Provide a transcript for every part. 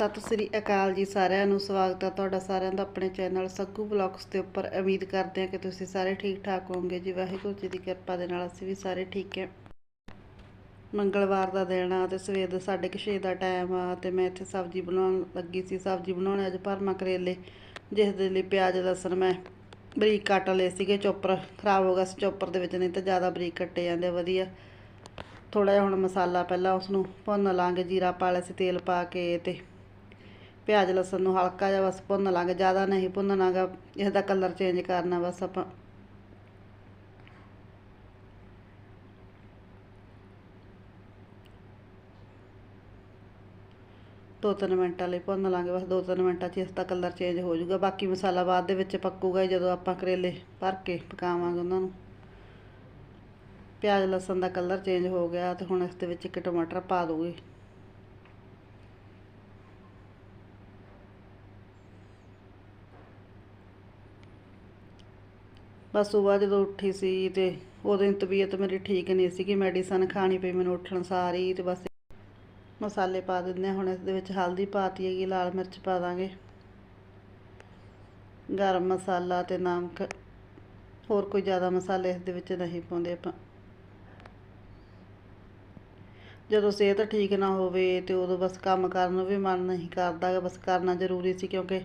ਸਤਿ ਸ੍ਰੀ ਅਕਾਲ ਜੀ ਸਾਰਿਆਂ ਨੂੰ, ਸਵਾਗਤ ਹੈ ਤੁਹਾਡਾ ਸਾਰਿਆਂ ਦਾ ਆਪਣੇ ਚੈਨਲ ਸੱਗੂ ਬਲੌਗਸ ਦੇ ਉੱਪਰ। ਉਮੀਦ ਕਰਦੇ ਹਾਂ ਕਿ ਤੁਸੀਂ ਸਾਰੇ ਠੀਕ ਠਾਕ ਹੋਵੋਗੇ। ਜੀ ਵਾਹਿਗੁਰੂ ਜੀ ਦੀ ਕਿਰਪਾ ਦੇ ਨਾਲ ਅਸੀਂ ਵੀ ਸਾਰੇ ਠੀਕ ਹਾਂ। ਮੰਗਲਵਾਰ ਦਾ ਦਿਨ ਆ ਤੇ ਸਵੇਰ ਦੇ 6:30 ਦਾ ਟਾਈਮ ਆ ਤੇ ਮੈਂ ਇੱਥੇ ਸਬਜ਼ੀ ਬਣਾਉਣ ਲੱਗੀ ਸੀ। ਸਬਜ਼ੀ ਬਣਾਉਣੇ ਅੱਜ ਭਰਮਾ ਕਰੇਲੇ, ਜਿਸ ਦੇ ਲਈ ਪਿਆਜ਼, ਲਸਣ ਮੈਂ ਬਰੀਕ ਕੱਟ ਲਏ ਸੀਗੇ। ਚੋਪਰ ਖਰਾਬ ਹੋ ਗਿਆ ਸੀ ਚੋਪਰ ਦੇ ਵਿੱਚ, ਨਹੀਂ ਤਾਂ ਜ਼ਿਆਦਾ ਬਰੀਕ ਕੱਟੇ ਜਾਂਦੇ, ਵਧੀਆ। ਥੋੜਾ ਜਿਹਾ ਹੁਣ ਮਸਾਲਾ ਪਹਿਲਾਂ ਉਸ ਨੂੰ ਭੁੰਨ ਲਾਂਗੇ, ਜੀਰਾ ਪਾ ਲਿਆ ਸੀ, ਤੇਲ ਪਾ ਕੇ ਤੇ ਪਿਆਜ਼ ਲਸਣ ਨੂੰ ਹਲਕਾ ਜਿਹਾ ਬਸ ਭੁੰਨ ਲਾਂਗੇ, ਜ਼ਿਆਦਾ ਨਹੀਂ ਭੁੰਨਣਾਗਾ ਇਸ ਦਾ ਕਲਰ ਚੇਂਜ ਕਰਨਾ ਬਸ ਆਪਾਂ। ਦੋ ਤਿੰਨ ਮਿੰਟਾਂ ਲਈ ਭੁੰਨ ਲਾਂਗੇ, ਬਸ ਦੋ ਤਿੰਨ ਮਿੰਟਾਂ 'ਚ ਇਸ ਦਾ ਕਲਰ ਚੇਂਜ ਹੋ ਜਾਊਗਾ। ਬਾਕੀ ਮਸਾਲਾ ਬਾਅਦ ਦੇ ਵਿੱਚ ਪੱਕੂਗਾ ਜਦੋਂ ਆਪਾਂ ਕਰੇਲੇ ਭਰ ਕੇ ਪਕਾਵਾਂਗੇ ਉਹਨਾਂ ਨੂੰ। ਪਿਆਜ਼ ਲਸਣ ਦਾ ਕਲਰ ਚੇਂਜ ਹੋ ਗਿਆ ਤੇ ਹੁਣ ਇਸ ਦੇ ਵਿੱਚ ਇੱਕ ਟਮਾਟਰ ਪਾ ਦੂਗੀ ਬਸ ਸੁਬਾਹ ਜਦੋਂ ਉੱਠੀ ਸੀ ਤੇ ਉਦੋਂ ਤਬੀਅਤ ਮੇਰੀ ਠੀਕ ਨਹੀਂ ਸੀਗੀ ਮੈਡੀਸਨ ਖਾਣੀ ਪਈ ਮੈਨੂੰ ਉੱਠਣ ਸਾਰ ਹੀ ਤੇ ਬਸ ਮਸਾਲੇ ਪਾ ਦਿੰਦੇ ਹਾਂ। ਹੁਣ ਇਸ ਦੇ ਵਿੱਚ ਹਲਦੀ ਪਾਤੀ ਹੈਗੀ, ਲਾਲ ਮਿਰਚ ਪਾ ਦਾਂਗੇ। ਗਰਮ ਮਸਾਲਾ ਤੇ ਨਮਕ, ਹੋਰ ਕੋਈ ਜ਼ਿਆਦਾ ਮਸਾਲੇ ਇਸ ਦੇ ਵਿੱਚ ਨਹੀਂ ਪਾਉਂਦੇ ਆਪਾਂ। ਜਦੋਂ ਸਿਹਤ ਠੀਕ ਨਾ ਹੋਵੇ ਤੇ ਉਦੋਂ ਬਸ ਕੰਮ ਕਰਨ ਨੂੰ ਵੀ ਮਨ ਨਹੀਂ ਕਰਦਾ ਗਾ ਬਸ ਕਰਨਾ ਜ਼ਰੂਰੀ ਸੀ ਕਿਉਂਕਿ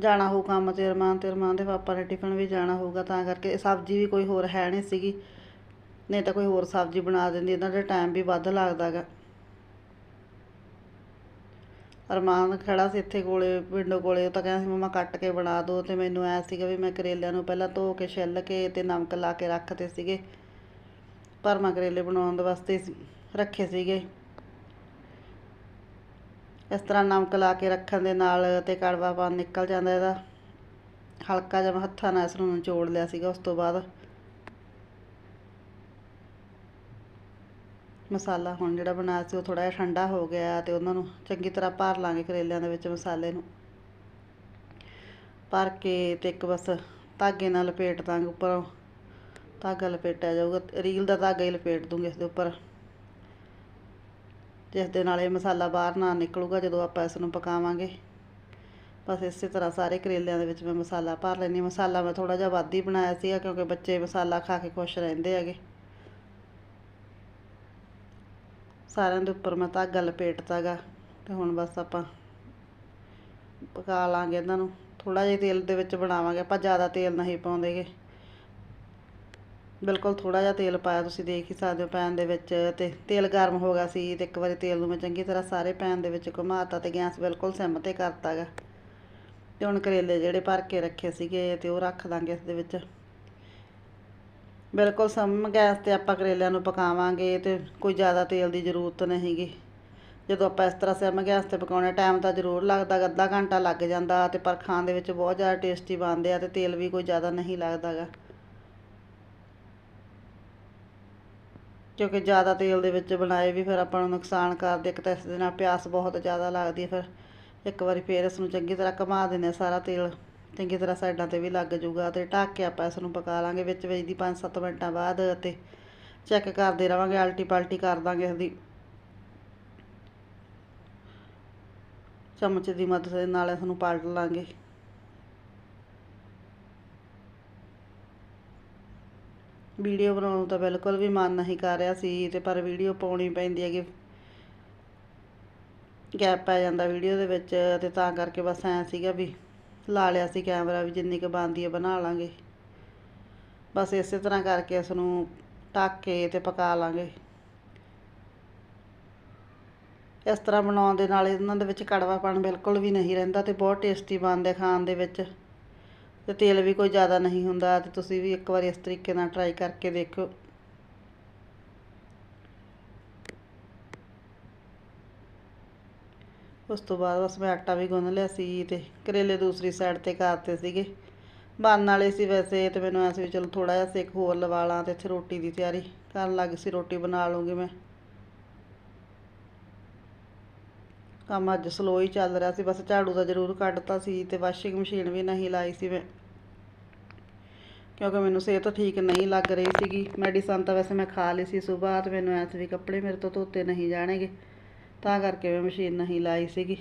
ਜਾਣਾ ਹੋਊ ਕੰਮ ਤੇ ਰਮਾਨ ਤੇ ਰਮਾਨ ਦੇ ਪਾਪਾ ਨੇ ਟਿਫਨ ਵੀ ਜਾਣਾ ਹੋਊਗਾ, ਤਾਂ ਕਰਕੇ ਸਬਜ਼ੀ ਵੀ ਕੋਈ ਹੋਰ ਹੈ ਨਹੀਂ ਸੀਗੀ। ਨਹੀਂ ਤਾਂ ਕੋਈ ਹੋਰ ਸਬਜ਼ੀ ਬਣਾ ਦਿੰਦੀ, ਇਹਨਾਂ ਦਾ ਟਾਈਮ ਵੀ ਵੱਧ ਲੱਗਦਾ ਗਾ। ਅਰਮਾਨ ਖੜਾ ਸੀ ਇੱਥੇ ਕੋਲੇ ਵਿੰਡੋ ਕੋਲੇ, ਉਹ ਤਾਂ ਕਹਿੰਦਾ ਸੀ, ਮਮਾ ਕੱਟ ਕੇ ਬਣਾ ਦਿਓ ਤੇ ਮੈਨੂੰ ਐ ਸੀਗਾ ਵੀ ਮੈਂ ਕਰੇਲਿਆਂ ਨੂੰ ਪਹਿਲਾਂ ਧੋ ਕੇ ਛਿੱਲ ਕੇ ਤੇ ਨਮਕ ਲਾ ਕੇ ਰੱਖਤੇ ਸੀਗੇ। ਭਰਮਾ ਕਰੇਲੇ ਬਣਾਉਣ ਦੇ ਵਾਸਤੇ ਰੱਖੇ ਸੀਗੇ। ਇਸ ਤਰ੍ਹਾਂ ਨਮਕ ਲਾ ਕੇ ਰੱਖਣ ਦੇ ਨਾਲ ਤੇ ਕੜਵਾਪਨ ਨਿਕਲ ਜਾਂਦਾ ਇਹਦਾ। ਹਲਕਾ ਜਿਹਾ ਹੱਥਾਂ ਨਾਲ ਇਸ ਨੂੰ ਨਿਚੋੜ ਲਿਆ ਸੀਗਾ, ਉਸ ਤੋਂ ਬਾਅਦ ਮਸਾਲਾ ਹੁਣ ਜਿਹੜਾ ਬਣਾਇਆ ਸੀ ਉਹ ਥੋੜਾ ਜਿਹਾ ਠੰਡਾ ਹੋ ਗਿਆ ਤੇ ਉਹਨਾਂ ਨੂੰ ਚੰਗੀ ਤਰ੍ਹਾਂ ਭਰ ਲਾਂਗੇ ਕਰੇਲਿਆਂ ਦੇ ਵਿੱਚ ਮਸਾਲੇ ਨੂੰ ਭਰ ਕੇ ਤੇ ਇੱਕ ਬਸ ਧਾਗੇ ਨਾਲ ਲਪੇਟ ਦਾਂਗੇ ਉੱਪਰੋਂ। ਧਾਗਾ ਲਪੇਟਿਆ ਜਾਊਗਾ, ਰੀਲ ਦਾ ਧਾਗਾ ਹੀ ਲਪੇਟ ਦੂੰਗੇ ਇਸ ਦੇ ਉੱਪਰ। ਜਿਸ ਦੇ ਨਾਲ ਇਹ ਮਸਾਲਾ ਬਾਹਰ ਨਾ ਨਿਕਲੂਗਾ ਜਦੋਂ ਆਪਾਂ ਇਸ ਨੂੰ ਪਕਾਵਾਂਗੇ। ਬਸ ਇਸੇ ਤਰ੍ਹਾਂ ਸਾਰੇ ਕਰੇਲਿਆਂ ਦੇ ਵਿੱਚ ਮੈਂ ਮਸਾਲਾ ਭਰ ਲੈਂਦੀ ਮਸਾਲਾ ਮੈਂ ਥੋੜਾ ਜਿਹਾ ਵੱਧ ਹੀ ਬਣਾਇਆ ਸੀਗਾ ਕਿਉਂਕਿ ਬੱਚੇ ਮਸਾਲਾ ਖਾ ਕੇ ਖੁਸ਼ ਰਹਿੰਦੇ ਹੈਗੇ। ਸਾਰਿਆਂ ਦੇ ਉੱਪਰ ਮੈਂ ਧਾਗਾ ਲਪੇਟਤਾ ਗਾ ਤੇ ਹੁਣ ਬਸ ਆਪਾਂ ਪਕਾ ਲਾਂਗੇ ਇਹਨਾਂ ਨੂੰ। ਥੋੜਾ ਜਿਹਾ ਤੇਲ ਦੇ ਵਿੱਚ ਬਣਾਵਾਂਗੇ। ਆਪਾਂ ਜ਼ਿਆਦਾ ਤੇਲ ਨਹੀਂ ਪਾਉਂਦੇਗੇ। ਬਿਲਕੁਲ ਥੋੜਾ ਜਿਹਾ ਤੇਲ ਪਾਇਆ ਤੁਸੀਂ ਦੇਖ ਹੀ ਸਕਦੇ ਹੋ ਪੈਨ ਦੇ ਵਿੱਚ ਤੇ ਤੇਲ ਗਰਮ ਹੋ ਗਿਆ ਸੀ ਤੇ ਇੱਕ ਵਾਰੀ ਤੇਲ ਨੂੰ ਮੈਂ ਚੰਗੀ ਤਰ੍ਹਾਂ ਸਾਰੇ ਪੈਨ ਦੇ ਵਿੱਚ ਘੁਮਾਤਾ ਤੇ ਗੈਸ ਬਿਲਕੁਲ ਸਿਮ ਤੇ ਕਰਤਾ ਗਾ ਤੇ ਹੁਣ ਕਰੇਲੇ ਜਿਹੜੇ ਭਰ ਕੇ ਰੱਖੇ ਸੀਗੇ ਤੇ ਉਹ ਰੱਖ ਦਾਂਗੇ ਇਸ ਦੇ ਵਿੱਚ। ਬਿਲਕੁਲ ਸਮ ਗੈਸ ਤੇ ਆਪਾਂ ਕਰੇਲਿਆਂ ਨੂੰ ਪਕਾਵਾਂਗੇ ਤੇ ਕੋਈ ਜ਼ਿਆਦਾ ਤੇਲ ਦੀ ਜ਼ਰੂਰਤ ਨਹੀਂਗੀ ਜਦੋਂ ਆਪਾਂ ਇਸ ਤਰ੍ਹਾਂ ਸਿਮ ਗੈਸ ਤੇ ਪਕਾਉਣੇ ਟਾਈਮ ਤਾਂ ਜ਼ਰੂਰ ਲੱਗਦਾ ਅੱਧਾ ਘੰਟਾ ਲੱਗ ਜਾਂਦਾ ਤੇ ਪਰ ਖਾਣ ਦੇ ਵਿੱਚ ਬਹੁਤ ਜ਼ਿਆਦਾ ਟੇਸਟੀ ਬਣਦੇ ਆ ਤੇ ਤੇਲ ਵੀ ਕੋਈ ਜ਼ਿਆਦਾ ਨਹੀਂ ਲੱਗਦਾ ਕਿਉਂਕਿ ਜ਼ਿਆਦਾ ਤੇਲ ਦੇ ਵਿੱਚ ਬਣਾਏ ਵੀ ਫਿਰ ਆਪਾਂ ਨੂੰ ਨੁਕਸਾਨ ਕਰਦੇ, ਇੱਕ ਤਾਂ ਇਸ ਦੇ ਨਾਲ ਪਿਆਸ ਬਹੁਤ ਜ਼ਿਆਦਾ ਲੱਗਦੀ ਹੈ, ਫਿਰ ਇੱਕ ਵਾਰੀ ਫਿਰ ਇਸ ਨੂੰ ਚੰਗੀ ਤਰ੍ਹਾਂ ਘੁਮਾ ਦਿੰਦੇ ਹਾਂ ਸਾਰਾ ਤੇਲ, ਚੰਗੀ ਤਰ੍ਹਾਂ ਸਾਈਡਾਂ ਤੇ ਵੀ ਲੱਗ ਜਾਊਗਾ ਤੇ ਢੱਕ ਕੇ ਆਪਾਂ ਇਸ ਨੂੰ ਪਕਾ ਲਾਂਗੇ, ਵਿੱਚ ਵਿੱਚ ਦੀ 5-7 ਮਿੰਟਾਂ ਬਾਅਦ ਤੇ ਚੈੱਕ ਕਰਦੇ ਰਵਾਂਗੇ, ਆਲਟੀ ਪਲਟੀ ਕਰ ਦਾਂਗੇ ਇਸਦੀ ਚਮਚ ਦੀ ਮਦਦ ਨਾਲ ਇਸ ਨੂੰ ਪਲਟ ਲਾਂਗੇ। ਵੀਡੀਓ ਬਣਾਉਣ ਨੂੰ ਤਾਂ ਬਿਲਕੁਲ ਵੀ ਮਨ ਨਹੀਂ ਕਰ ਰਿਹਾ ਸੀ ਤੇ ਪਰ ਵੀਡੀਓ ਪਾਉਣੀ ਪੈਂਦੀ ਹੈਗੀ। ਗੈਪ ਪੈ ਜਾਂਦਾ ਵੀਡੀਓ ਦੇ ਵਿੱਚ ਤੇ ਤਾਂ ਕਰਕੇ ਬਸ ਐਂ ਸੀਗਾ ਵੀ ਲਾ ਲਿਆ ਸੀ ਕੈਮਰਾ ਵੀ ਜਿੰਨੀ ਕੁ ਬਣਦੀ ਹੈ ਬਣਾ ਲਾਂਗੇ। ਬਸ ਇਸੇ ਤਰ੍ਹਾਂ ਕਰਕੇ ਇਸ ਨੂੰ ਢੱਕ ਕੇ ਤੇ ਪਕਾ ਲਾਂਗੇ। ਇਸ ਤਰ੍ਹਾਂ ਬਣਾਉਣ ਦੇ ਨਾਲ ਇਹਨਾਂ ਦੇ ਵਿੱਚ ਕੜਵਾਪਣ ਬਿਲਕੁਲ ਵੀ ਨਹੀਂ ਰਹਿੰਦਾ ਤੇ ਬਹੁਤ ਟੇਸਟੀ ਬਣਦੇ ਖਾਣ ਦੇ ਵਿੱਚ। ਤੇ ਤੇਲ ਵੀ ਕੋਈ ਜ਼ਿਆਦਾ ਨਹੀਂ ਹੁੰਦਾ ਤੇ ਤੁਸੀਂ ਵੀ ਇੱਕ ਵਾਰੀ ਇਸ ਤਰੀਕੇ ਨਾਲ ਟਰਾਈ ਕਰਕੇ ਦੇਖਿਓ। ਉਸ ਤੋਂ ਬਾਅਦ ਬਸ ਮੈਂ ਆਟਾ ਵੀ ਗੁੰਨ ਲਿਆ ਸੀ ਤੇ ਕਰੇਲੇ ਦੂਸਰੀ ਸਾਈਡ ਤੇ ਕਰਤੇ ਸੀਗੇ। ਬਣਨ ਵਾਲੇ ਸੀ ਵੈਸੇ ਤੇ ਮੈਨੂੰ ਐਂ ਵੀ ਚਲੋ ਥੋੜਾ ਜਿਹਾ ਸੇਕ ਹੋਰ ਲਵਾ ਲਾਂ ਤੇ ਇੱਥੇ ਰੋਟੀ ਦੀ ਤਿਆਰੀ ਕਰਨ ਲੱਗ ਸੀ, ਰੋਟੀ ਬਣਾ ਲੂੰਗੀ ਮੈਂ। ਕੰਮ ਅੱਜ ਸਲੋ ਹੀ ਚੱਲ ਰਿਹਾ ਸੀ, ਬਸ ਝਾੜੂ ਦਾ ਜ਼ਰੂਰ ਕੱਢਤਾ ਸੀ ਤੇ ਵਾਸ਼ਿੰਗ ਮਸ਼ੀਨ ਵੀ ਨਹੀਂ ਲਾਈ ਸੀ ਮੈਂ। ਕਿਉਂਕਿ ਮੈਨੂੰ ਸਿਹਤ ਠੀਕ ਨਹੀਂ ਲੱਗ ਰਹੀ ਸੀਗੀ। ਮੈਡੀਸਨ ਤਾਂ ਵੈਸੇ ਮੈਂ ਖਾ ਲਈ ਸੀ ਸਵੇਰ ਤੇ ਮੈਨੂੰ ਐਂ ਵੀ ਕੱਪੜੇ ਮੇਰੇ ਤੋਂ ਧੋਤੇ ਨਹੀਂ ਜਾਣਗੇ। ਤਾਂ ਕਰਕੇ ਮੈਂ ਮਸ਼ੀਨ ਨਹੀਂ ਲਾਈ ਸੀਗੀ।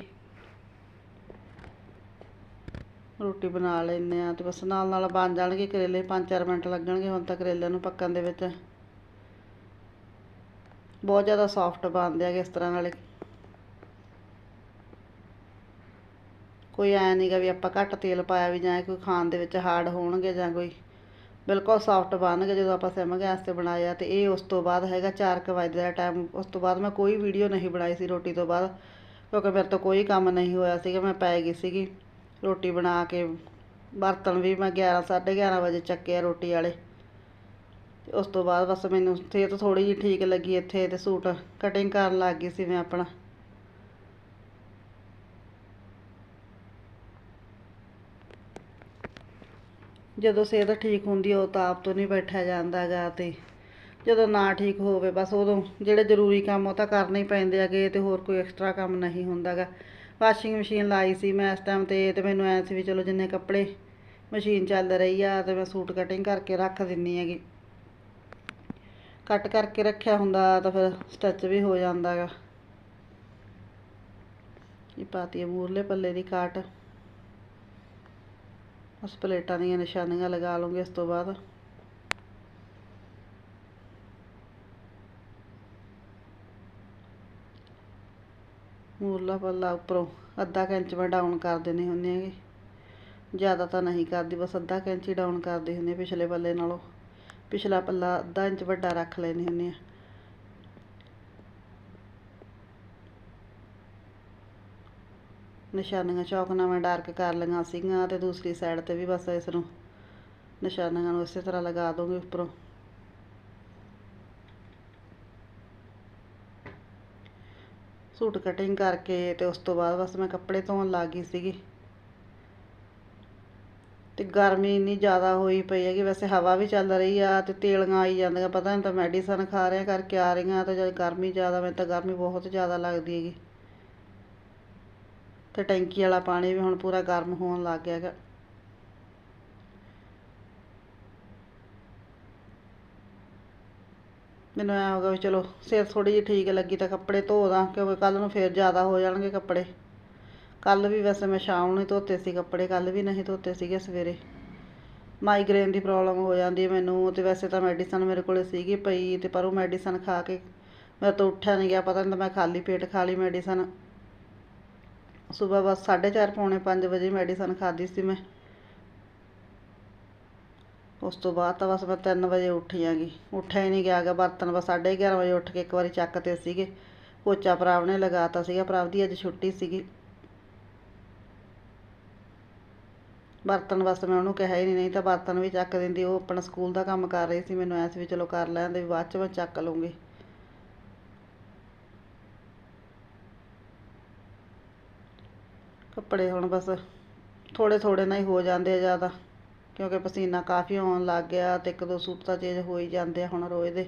ਰੋਟੀ ਬਣਾ ਲੈਂਦੇ ਆ ਤੇ ਬਸ ਨਾਲ ਨਾਲ ਬਣ ਜਾਣਗੇ ਕਰੇਲੇ 5-4 ਮਿੰਟ ਲੱਗਣਗੇ ਹੁਣ ਤਾਂ ਕਰੇਲਿਆਂ ਨੂੰ ਪੱਕਣ ਦੇ ਵਿੱਚ। ਬਹੁਤ ਜ਼ਿਆਦਾ ਸੌਫਟ ਬਣਦੇ ਆ ਇਸ ਤਰ੍ਹਾਂ ਨਾਲੇ। ਕੋਈ ਐ ਨਹੀਂਗਾ ਵੀ ਆਪਾਂ ਘੱਟ ਤੇਲ ਪਾਇਆ ਵੀ ਜਾਂ ਕੋਈ ਖਾਣ ਦੇ ਵਿੱਚ ਹਾਰਡ ਹੋਣਗੇ ਜਾਂ ਕੋਈ ਬਿਲਕੁਲ ਸੌਫਟ ਬਣਨਗੇ, ਜਦੋਂ ਆਪਾਂ ਸਿਮ ਗੈਸ ਤੇ ਬਣਾਇਆ ਤੇ ਇਹ ਉਸ ਤੋਂ ਬਾਅਦ ਹੈਗਾ 4 ਵਜੇ ਦਾ ਟਾਈਮ ਉਸ ਤੋਂ ਬਾਅਦ ਮੈਂ ਕੋਈ ਵੀਡੀਓ ਨਹੀਂ ਬਣਾਈ ਸੀ ਰੋਟੀ ਤੋਂ ਬਾਅਦ, ਕਿਉਂਕਿ ਮੇਰੇ ਤੋਂ ਕੋਈ ਕੰਮ ਨਹੀਂ ਹੋਇਆ ਸੀਗਾ, ਮੈਂ ਪੈ ਗਈ ਸੀਗੀ ਰੋਟੀ ਬਣਾ ਕੇ, ਬਰਤਨ ਵੀ ਮੈਂ 11 11:30 ਵਜੇ ਚੱਕਿਆ ਰੋਟੀ ਵਾਲੇ। ਤੇ ਉਸ ਤੋਂ ਬਾਅਦ ਬਸ ਮੈਨੂੰ, ਸਿਹਤ ਥੋੜੀ ਜਿਹੀ ਠੀਕ ਲੱਗੀ ਇੱਥੇ ਤੇ ਸੂਟ ਕਟਿੰਗ ਕਰਨ ਲੱਗ ਗਈ ਸੀ ਮੈਂ ਆਪਣਾ। ਜਦੋਂ ਸਿਹਤ ਠੀਕ ਹੁੰਦੀ ਉਹ ਤਾਂ ਆਪ ਤੋਂ ਨਹੀਂ ਬੈਠਿਆ ਜਾਂਦਾ ਗਾ ਤੇ ਜਦੋਂ ਨਾ ਠੀਕ ਹੋਵੇ, ਬਸ ਉਦੋਂ ਜਿਹੜੇ ਜ਼ਰੂਰੀ ਕੰਮ ਉਹ ਤਾਂ ਕਰਨੇ ਹੀ ਪੈਂਦੇ ਹੈਗੇ ਤੇ ਹੋਰ ਕੋਈ ਐਕਸਟਰਾ ਕੰਮ ਨਹੀਂ ਹੁੰਦਾ ਗਾ ਵਾਸ਼ਿੰਗ ਮਸ਼ੀਨ ਲਾਈ ਸੀ ਮੈਂ ਇਸ ਟਾਈਮ ਤੇ ਤੇ ਮੈਨੂੰ ਐਂ ਸੀ ਵੀ ਚਲੋ ਜਿੰਨੇ ਕੱਪੜੇ ਮਸ਼ੀਨ ਚੱਲ ਰਹੀ ਆ, ਤੇ ਮੈਂ ਸੂਟ ਕਟਿੰਗ ਕਰਕੇ ਰੱਖ ਦਿੰਨੀ ਹੈਗੀ। ਕੱਟ ਕਰਕੇ ਰੱਖਿਆ ਹੁੰਦਾ ਤਾਂ ਫਿਰ ਸਟਿਚ ਵੀ ਹੋ ਜਾਂਦਾ ਗਾ ਇਹ ਪਾਤੀ ਮੂਰਲੇ ਪੱਲੇ ਦੀ ਕਾਟ ਉਸ ਪਲੇਟਾਂ ਦੀਆਂ ਨਿਸ਼ਾਨੀਆਂ ਲਗਾ ਲਵਾਂਗੇ ਇਸ ਤੋਂ ਬਾਅਦ। ਮੂਰਲਾ ਪੱਲਾ ਉੱਪਰੋਂ ਅੱਧਾ ਕੈਂਚ ਮੈਂ ਡਾਊਨ ਕਰ ਦਿੰਦੇ ਹੁੰਦੇ ਹੈਗੇ। ਜ਼ਿਆਦਾ ਤਾਂ ਨਹੀਂ ਕਰਦੀ, ਬਸ ਅੱਧਾ ਕੈਂਚ ਹੀ ਡਾਊਨ ਕਰਦੀ ਹੁੰਦੀ ਪਿਛਲੇ ਪੱਲੇ ਨਾਲੋਂ। ਪਿਛਲਾ ਪੱਲਾ ਅੱਧਾ ਇੰਚ ਵੱਡਾ ਰੱਖ ਲੈਂਦੇ ਹੁੰਦੇ ਆ ਨਿਸ਼ਾਨੀਆਂ ਚੌਕ ਨਾਲ ਮੈਂ ਡਾਰਕ ਕਰ ਲਈਆਂ ਸੀਗੀਆਂ ਤੇ ਦੂਸਰੀ ਸਾਈਡ ਤੇ ਵੀ ਬਸ ਇਸ ਨੂੰ ਨਿਸ਼ਾਨੀਆਂ ਨੂੰ ਇਸੇ ਤਰ੍ਹਾਂ ਲਗਾ ਦੂੰਗੀ ਉੱਪਰੋਂ। ਸੂਟ ਕਟਿੰਗ ਕਰਕੇ ਤੇ ਉਸ ਤੋਂ ਬਾਅਦ ਬਸ ਮੈਂ ਕੱਪੜੇ ਧੋਣ ਲੱਗ ਗਈ ਸੀਗੀ। ਤੇ ਗਰਮੀ ਇੰਨੀ ਜ਼ਿਆਦਾ ਹੋਈ ਪਈ ਹੈਗੀ, ਵੈਸੇ ਹਵਾ ਵੀ ਚੱਲ ਰਹੀ ਆ ਤੇ ਤੇਲੀਆਂ ਆਈ ਜਾਂਦੀਆਂ, ਪਤਾ ਨਹੀਂ ਤਾਂ ਮੈਡੀਸਨ ਖਾ ਰਿਆ ਕਰਕੇ ਆ ਰਹੀਆਂ, ਤੇ ਜਦ ਗਰਮੀ ਜ਼ਿਆਦਾ, ਮੈਨੂੰ ਤਾਂ ਗਰਮੀ ਬਹੁਤ ਜ਼ਿਆਦਾ ਲੱਗਦੀ ਹੈਗੀ। ਤੇ ਟੈਂਕੀ ਵਾਲਾ ਪਾਣੀ ਵੀ ਹੁਣ ਪੂਰਾ ਗਰਮ ਹੋਣ ਲੱਗ ਗਿਆ ਹੈਗਾ। ਮੈਨੂੰ ਐ ਗਿਆ ਵੀ ਚਲੋ ਸਿਰ ਥੋੜੀ ਜਿਹੀ ਠੀਕ ਲੱਗੀ ਤਾਂ ਕੱਪੜੇ ਧੋ ਦਾਂ, ਕਿਉਂਕਿ ਕੱਲ ਨੂੰ ਫੇਰ ਜ਼ਿਆਦਾ ਹੋ ਜਾਣਗੇ ਕੱਪੜੇ। ਕੱਲ ਵੀ ਵੈਸੇ ਮੈਂ ਸ਼ਾਮ ਨੂੰ ਧੋਤੇ ਸੀ ਕੱਪੜੇ ਕੱਲ ਵੀ ਨਹੀਂ ਧੋਤੇ ਸੀਗੇ ਸਵੇਰੇ। ਮਾਈਗ੍ਰੇਨ ਦੀ ਪ੍ਰੋਬਲਮ ਹੋ ਜਾਂਦੀ ਹੈ ਮੈਨੂੰ, ਤੇ ਵੈਸੇ ਤਾਂ ਮੈਡੀਸਨ ਮੇਰੇ ਕੋਲੇ ਸੀਗੀ ਪਈ ਤੇ ਪਰ ਉਹ ਮੈਡੀਸਨ ਖਾ ਕੇ ਮੈਂ ਤਾਂ ਉੱਠਿਆ ਨਹੀਂ ਗਿਆ, ਪਤਾ ਨਹੀਂ ਤਾਂ ਮੈਂ ਖਾਲੀ ਪੇਟ ਖਾ ਲਈ ਮੈਡੀਸਨ ਸਵੇਰ ਬਸ 4:30 ਪੌਣੇ 5 ਵਜੇ ਮੈਡੀਸਨ ਖਾਧੀ ਸੀ ਮੈਂ। ਉਸ ਤੋਂ ਬਾਅਦ ਤਾਂ ਬਸ ਮੈਂ 3 ਵਜੇ ਉੱਠੀ ਆਂਗੀ ਉੱਠਿਆ ਹੀ ਨਹੀਂ ਗਿਆ ਗਾ ਬਰਤਨ ਬਸ 11:30 ਵਜੇ ਉੱਠ ਕੇ ਇੱਕ ਵਾਰੀ ਚੱਕਤੇ ਸੀਗੇ। ਪੋਚਾ ਭਰਾਵ ਨੇ ਲਗਾਤਾ ਸੀਗਾ ਭਰਾਵ ਦੀ ਅੱਜ ਛੁੱਟੀ ਸੀਗੀ। ਬਰਤਨ ਬਸ ਮੈਂ ਉਹਨੂੰ ਕਿਹਾ ਹੀ ਨਹੀਂ ਨਹੀਂ ਤਾਂ ਬਰਤਨ ਵੀ ਚੱਕ ਦਿੰਦੀ, ਉਹ ਆਪਣਾ ਸਕੂਲ ਦਾ ਕੰਮ ਕਰ ਰਹੀ ਸੀ, ਮੈਨੂੰ ਐਸ ਵੀ ਚਲੋ ਕਰ ਲੈਂਦੇ ਵੀ ਬਾਅਦ ਚ ਮੈਂ ਚੱਕ ਲੂੰਗੀ ਕੱਪੜੇ ਹੁਣ ਬਸ ਥੋੜੇ ਥੋੜੇ ਨਾਲ ਹੀ ਹੋ ਜਾਂਦੇ ਆ ਜ਼ਿਆਦਾ, ਕਿਉਂਕਿ ਪਸੀਨਾ ਕਾਫੀ ਆਉਣ ਲੱਗ ਗਿਆ ਤੇ ਇੱਕ ਦੋ ਸੂਟ ਤਾਂ ਚੇਂਜ ਹੋ ਹੀ ਜਾਂਦੇ ਆ ਹੁਣ ਰੋਜ਼ ਦੇ।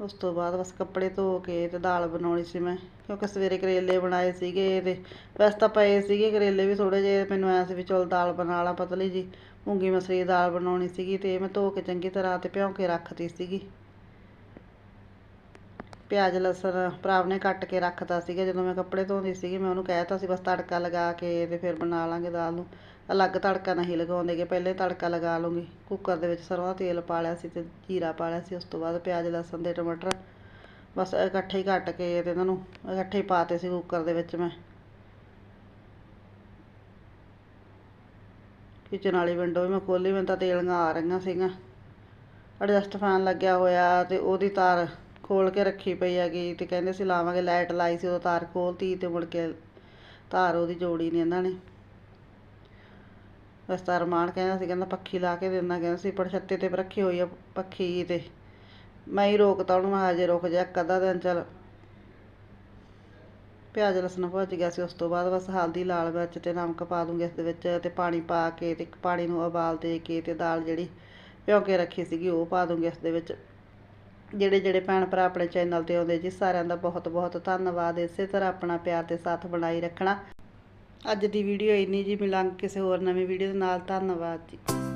ਉਸ ਤੋਂ ਬਾਅਦ ਬਸ ਕੱਪੜੇ ਧੋ ਕੇ ਤੇ ਦਾਲ ਬਣਾਉਣੀ ਸੀ ਮੈਂ, ਕਿਉਂਕਿ ਸਵੇਰੇ ਕਰੇਲੇ ਬਣਾਏ ਸੀਗੇ ਤੇ ਵੈਸੇ ਤਾਂ ਪਏ ਸੀਗੇ ਕਰੇਲੇ ਵੀ ਥੋੜੇ ਜਿਹੇ, ਮੈਨੂੰ ਐਂ ਸੀ ਵੀ ਚਲ ਦਾਲ ਬਣਾ ਲਾ ਪਤਲੀ ਜੀ ਮੂੰਗੀ ਮਸਰੀ ਦੀ ਦਾਲ ਬਣਾਉਣੀ ਸੀਗੀ ਤੇ ਮੈਂ ਧੋ ਕੇ ਚੰਗੀ ਤਰ੍ਹਾਂ ਤੇ ਭਿਉਂ ਕੇ ਰੱਖਤੀ ਸੀਗੀ। ਪਿਆਜ਼ ਲਸਣ ਭਰਾਵ ਨੇ ਕੱਟ ਕੇ ਰੱਖਤਾ ਸੀਗਾ, ਜਦੋਂ ਮੈਂ ਕੱਪੜੇ ਧੋਂਦੀ ਸੀਗੀ, ਮੈਂ ਉਹਨੂੰ ਕਹਿਤਾ ਸੀ, ਬਸ ਤੜਕਾ ਲਗਾ ਕੇ ਤੇ ਫਿਰ ਬਣਾ ਲਾਂਗੇ ਦਾਲ ਨੂੰ। ਅਲੱਗ ਤੜਕਾ ਨਹੀਂ ਲਗਾਉਂਦੇਗੇ ਪਹਿਲੇ ਤੜਕਾ ਲਗਾ ਲੂੰਗੀ ਕੁੱਕਰ ਦੇ ਵਿੱਚ ਸਰੋਂ ਦਾ ਤੇਲ ਪਾ ਲਿਆ ਸੀ ਤੇ ਜੀਰਾ ਪਾ ਲਿਆ ਸੀ, ਉਸ ਤੋਂ ਬਾਅਦ ਪਿਆਜ਼, ਲਸਣ ਤੇ ਟਮਾਟਰ ਬਸ ਇਕੱਠੇ ਹੀ ਕੱਟ ਕੇ ਤੇ ਇਹਨਾਂ ਨੂੰ ਇਕੱਠੇ ਹੀ ਪਾਤੇ ਸੀ ਕੁੱਕਰ ਦੇ ਵਿੱਚ ਮੈਂ। ਕਿਚਨ ਵਾਲੀ ਵਿੰਡੋ ਵੀ ਮੈਂ ਖੋਲੀ ਮੈਨੂੰ ਤਾਂ ਤੇਲੀਆਂ ਆ ਰਹੀਆਂ ਸੀਗੀਆਂ। ਐਡਜਸਟ ਫੈਨ ਲੱਗਿਆ ਹੋਇਆ ਤੇ ਉਹਦੀ ਤਾਰ ਖੋਲ ਕੇ ਰੱਖੀ ਪਈ ਹੈਗੀ ਤੇ ਕਹਿੰਦੇ ਸੀ ਲਾਵਾਂਗੇ ਲਾਈਟ ਲਾਈ ਸੀ ਉਹ ਤਾਰ ਖੋਲਤੀ ਤੇ ਮੁੜ ਕੇ ਤਾਰ ਉਹਦੀ ਜੋੜੀ ਨਹੀਂ ਇਹਨਾਂ ਨੇ। ਬਸ ਤਾਂ ਰਮਾਨ ਕਹਿੰਦਾ ਸੀ, ਕਹਿੰਦਾ ਪੱਖੀ ਲਾ ਕੇ ਦਿੰਦਾ, ਕਹਿੰਦਾ ਸੀ ਪਰ ਛੱਤੇ ਤੇ ਰੱਖੀ ਹੋਈ ਆ ਪੱਖੀ ਤੇ। ਮੈਂ ਹੀ ਰੋਕਤਾ ਉਹਨੂੰ, ਮੈਂ ਹਜੇ ਰੁਕ ਜਾ ਇੱਕ ਅੱਧਾ ਦਿਨ ਚੱਲ। ਪਿਆਜ਼ ਲਸਣ ਭੁੱਜ ਗਿਆ ਸੀ, ਉਸ ਤੋਂ ਬਾਅਦ ਬਸ ਹਲਦੀ ਲਾਲ ਮਿਰਚ ਤੇ ਨਮਕ ਪਾ ਦੂੰਗੀ ਇਸ ਦੇ ਵਿੱਚ ਤੇ ਪਾਣੀ ਪਾ ਕੇ ਤੇ ਪਾਣੀ ਨੂੰ ਉਬਾਲ ਦੇ ਕੇ ਤੇ ਦਾਲ ਜਿਹੜੀ ਭਿਉਂ ਕੇ ਰੱਖੀ ਸੀਗੀ ਉਹ ਪਾ ਦੂੰਗੀ ਇਸ ਦੇ ਵਿੱਚ। ਜਿਹੜੇ ਜਿਹੜੇ ਭੈਣ ਭਰਾ ਆਪਣੇ ਚੈਨਲ ਤੇ ਆਉਂਦੇ ਜੀ, ਸਾਰਿਆਂ ਦਾ ਬਹੁਤ ਬਹੁਤ ਧੰਨਵਾਦ। ਇਸੇ ਤਰ੍ਹਾਂ ਆਪਣਾ ਪਿਆਰ ਤੇ ਸਾਥ ਬਣਾਈ ਰੱਖਣਾ। ਅੱਜ ਦੀ ਵੀਡੀਓ ਇੰਨੀ ਜੀ, ਮਿਲਾਂਗੇ ਕਿਸੇ ਹੋਰ ਨਵੀਂ ਵੀਡੀਓ ਦੇ ਨਾਲ। ਧੰਨਵਾਦ ਜੀ।